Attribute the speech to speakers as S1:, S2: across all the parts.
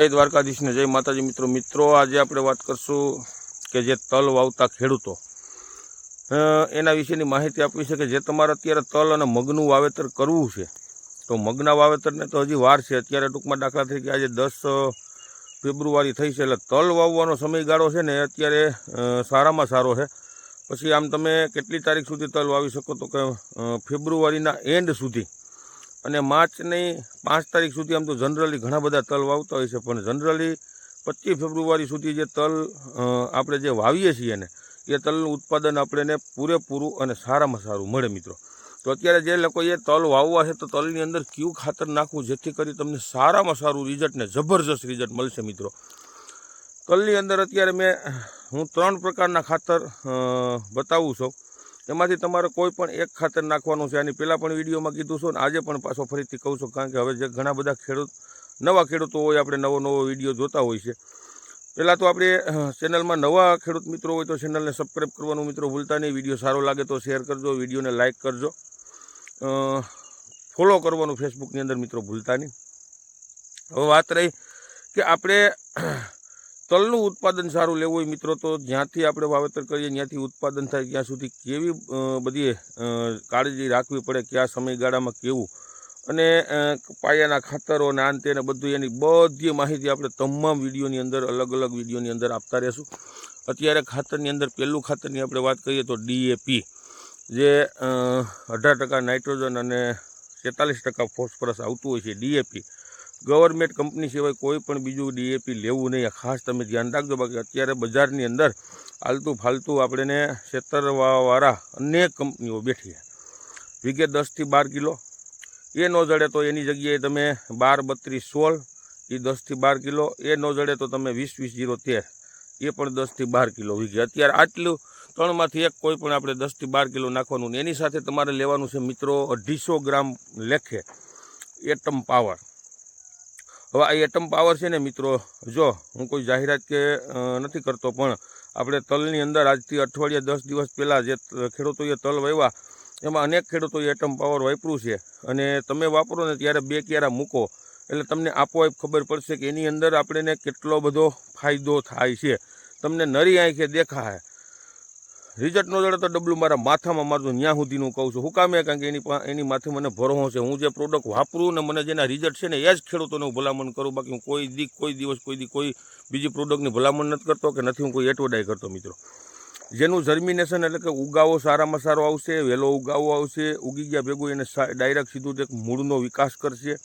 S1: જય દ્વારકાધીશને જય માતાજી મિત્રો. મિત્રો, આજે આપણે વાત કરશું કે જે તલ વાવતા ખેડૂતો. એના વિશેની માહિતી આપવી છે કે જે તમારે અત્યારે તલ અને મગનું વાવેતર કરવું છે, તો મગના વાવેતરને તો હજી વાર છે. અત્યારે ટૂંકમાં દાખલા તરીકે આજે દસ ફેબ્રુઆરી થઈ છે એટલે તલ વાવવાનો સમયગાળો છે ને અત્યારે સારામાં સારો છે. પછી આમ તમે કેટલી તારીખ સુધી તલ વાવી શકો તો કે ફેબ્રુઆરીના એન્ડ સુધી. અને માર્ચની પાંચ તારીખ સુધી આમ તો જનરલી ઘણા બધા તલ વાવતા હોય છે, પણ જનરલી પચીસ ફેબ્રુઆરી સુધી જે તલ આપણે જે વાવીએ છીએ ને, એ તલનું ઉત્પાદન આપણને પૂરેપૂરું અને સારામાં સારું મળે મિત્રો. તો અત્યારે જે લોકોએ તલ વાવવા છે, તો તલની અંદર કયું ખાતર નાખવું, જેથી કરી તમને સારામાં સારું રિઝલ્ટ ને જબરજસ્ત રિઝલ્ટ મળશે મિત્રો. તલની અંદર અત્યારે મેં, હું ત્રણ પ્રકારના ખાતર બતાવું છું. એમાંથી તમારે કોઈ પણ એક ખાતર નાખવાનું છે. આની પહેલાં પણ વિડીયોમાં કીધું છું ને, આજે પણ પાછો ફરીથી કહું છું, કારણ કે હવે જે ઘણા બધા ખેડૂત, નવા ખેડૂતો હોય, આપણે નવો નવો વીડિયો જોતા હોય છે. પહેલાં તો આપણે ચેનલમાં નવા ખેડૂત મિત્રો હોય તો ચેનલને સબસ્ક્રાઈબ કરવાનું મિત્રો ભૂલતા નહીં. વીડિયો સારો લાગે તો શેર કરજો, વિડીયોને લાઇક કરજો. ફોલો કરવાનું ફેસબુકની અંદર મિત્રો ભૂલતા નહીં. હવે વાત રહી કે આપણે તલનું ઉત્પાદન સારું લેવું હોય મિત્રો, તો જ્યાંથી આપણે વાવેતર કરીએ, ત્યાંથી ઉત્પાદન થાય, ત્યાં સુધી કેવી બધી કાળજી રાખવી પડે કયા સમયગાળામાં કેવું? અને પાયાના ખાતરો ને આન તેને બધું એની બધી માહિતી આપણે તમામ વિડીયોની અંદર, અલગ અલગ વિડીયોની અંદર આપતા રહેશું. અત્યારે ખાતરની અંદર, પહેલું ખાતરની આપણે વાત કરીએ તો ડીએપી જે અઢાર ટકા નાઇટ્રોજન અને તેતાલીસ ટકા ફોસ્ફરસ આવતું હોય છે ડીએપી ગવર્મેન્ટ કંપની સિવાય કોઈ પણ બીજું ડીએપી લેવું નહીં. ખાસ તમે ધ્યાન રાખજો. બાકી અત્યારે બજારની અંદર આલતું ફાલતું આપણને છેતરવાવાળા અનેક કંપનીઓ બેઠી વીઘે દસથી બાર કિલો. એ ન જડે તો એની જગ્યાએ તમે બાર, બત્રીસ, સોળ એ દસથી બાર કિલો. એ ન જડે તો તમે વીસ વીસ, જીરો, તેર. એ પણ દસથી બાર કિલો વીઘે. અત્યારે આટલું ત્રણમાંથી એક કોઈ પણ આપણે દસથી બાર કિલો નાખવાનું એની સાથે તમારે લેવાનું છે મિત્રો અઢીસો ગ્રામ લેખે એટમ પાવર. હવે આ એટમ પાવર છે ને મિત્રો, જો હું કોઈ જાહેરાત કે નથી કરતો, પણ આપણે તલની અંદર આજથી અઠવાડિયા દસ દિવસ પહેલાં જે ખેડૂતોએ તલ વાવ્યા, એમાં અનેક ખેડૂતોએ એટમ પાવર વાપર્યું છે. અને તમે વાપરો ને ત્યારે બે ક્યારા મૂકો, એટલે તમને આપોઆપ ખબર પડશે કે એની અંદર આપણને કેટલો બધો ફાયદો થાય છે. તમને નરી આંખે દેખાય રિઝલ્ટ નો જડે તો ડબલું મારા માથામાં મારજો ત્યાં સુધીનું કહું છું. હું કામે કારણ કે એની એની માથે મને ભરોસો છે. હું જે પ્રોડક્ટ વાપરું ને મને જેના રિઝલ્ટ છે ને એ જ ખેડૂતોને હું ભલામણ કરું. બાકી હું કોઈ દી કોઈ દિવસ, કોઈ દી કોઈ બીજી પ્રોડક્ટની ભલામણ નથી કરતો કે નથી હું કોઈ એટવડાઈ કરતો મિત્રો. જેનું જર્મિનેશન એટલે કે ઉગાવો સારામાં સારો આવશે વહેલો ઉગાવો આવશે, ઉગી ગયા ભેગું એને ડાયરેક્ટ સીધું એક મૂળનો વિકાસ કરશે.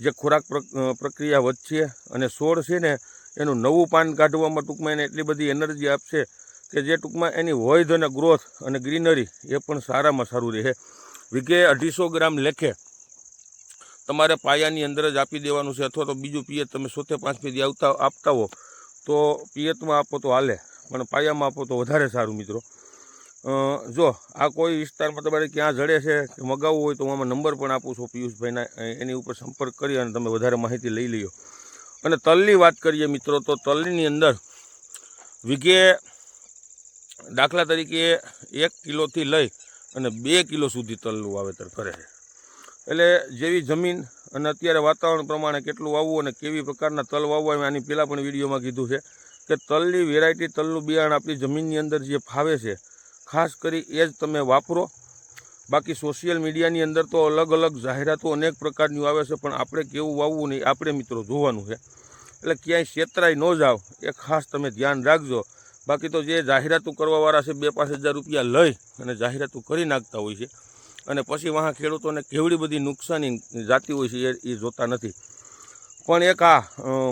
S1: જે ખોરાક પ્રક- પ્રક્રિયા વધશે અને છોડ છે ને એનું નવું પાન કાઢવામાં ટૂંકમાં એને એટલી બધી એનર્જી આપશે કે જે ટૂંકમાં એની વૈધ અને ગ્રોથ અને ગ્રીનરી એ પણ સારામાં સારું રહે. વીઘે અઢીસો ગ્રામ લેખે તમારે પાયાની અંદર જ આપી દેવાનું છે અથવા તો બીજું પિયત તમે સોતે પાંચ પેદી આવતા આપતા હો, તો પિયતમાં આપો તો હાલે, પણ પાયામાં આપો તો વધારે સારું મિત્રો. જો, આ કોઈ વિસ્તારમાં તમારે ક્યાં જડે છે કે મગાવવું હોય તો હું આમાં નંબર પણ આપું છું પિયુષભાઈના એની ઉપર સંપર્ક કરી અને તમે વધારે માહિતી લઈ લ્યો. અને તલની વાત કરીએ મિત્રો, તો તલની અંદર વીઘે દાખલા તરીકે એક કિલોથી લઈ અને બે કિલો સુધી તલનું વાવેતર કરે છે. એટલે જેવી જમીન અને અત્યારે વાતાવરણ પ્રમાણે કેટલું વાવવું અને કેવી પ્રકારના તલ વાવવા આની પહેલાં પણ વિડીયોમાં કીધું છે કે તલની વેરાયટી તલનું બિયારણ આપણી જમીનની અંદર જે ફાવે છે, ખાસ કરી એ જ તમે વાપરો. બાકી સોશિયલ મીડિયાની અંદર તો અલગ અલગ જાહેરાતો અનેક પ્રકારની આવે છે, પણ આપણે કેવું વાવવું નહીં આપણે મિત્રો જોવાનું છે. એટલે ક્યાંય છેતરાઈ ન જાઓ એ ખાસ તમે ધ્યાન રાખજો. બાકી તો જે જાહેરાતો કરવાવાળા છે બે પાંચ હજાર રૂપિયા લઈ અને જાહેરાતો કરી નાખતા હોય છે અને પછી વહાં ખેડૂતોને કેવડી બધી નુકસાની જાતી હોય છે એ એ જોતા નથી. પણ એક આ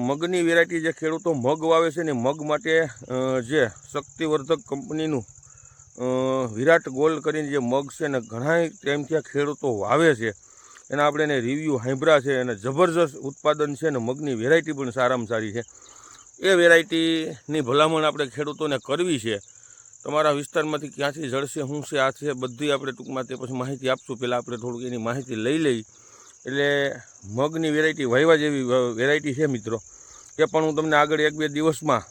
S1: મગની વેરાયટી જે ખેડૂતો મગ વાવે છે ને મગ માટે જે શક્તિવર્ધક કંપનીનું વિરાટ ગોલ્ડ કરીને જે મગ છે ને ઘણા ટાઈમથી આ ખેડૂતો વાવે છે. એના આપણે એને રિવ્યૂ સાંભળ્યા છે અને જબરજસ્ત ઉત્પાદન છે ને મગની વેરાયટી પણ સારામાં સારી છે. એ વેરાયટીની ભલામણ આપણે ખેડૂતોને કરવી છે. તમારા વિસ્તારમાંથી ક્યાંથી જળશે, શું છે, આ છે, બધી આપણે ટૂંકમાં તે પછી માહિતી આપશું. પહેલાં આપણે થોડુંક એની માહિતી લઈ લઈ. એટલે મગની વેરાયટી વહેવા જેવી વેરાયટી છે મિત્રો. એ પણ હું તમને આગળ એક બે દિવસમાં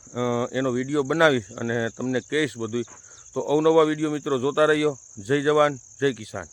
S1: એનો વીડિયો બનાવીશ અને તમને કહીશ બધું તો અવનવા વીડિયો મિત્રો જોતા રહ્યો. જય જવાન, જય કિસાન.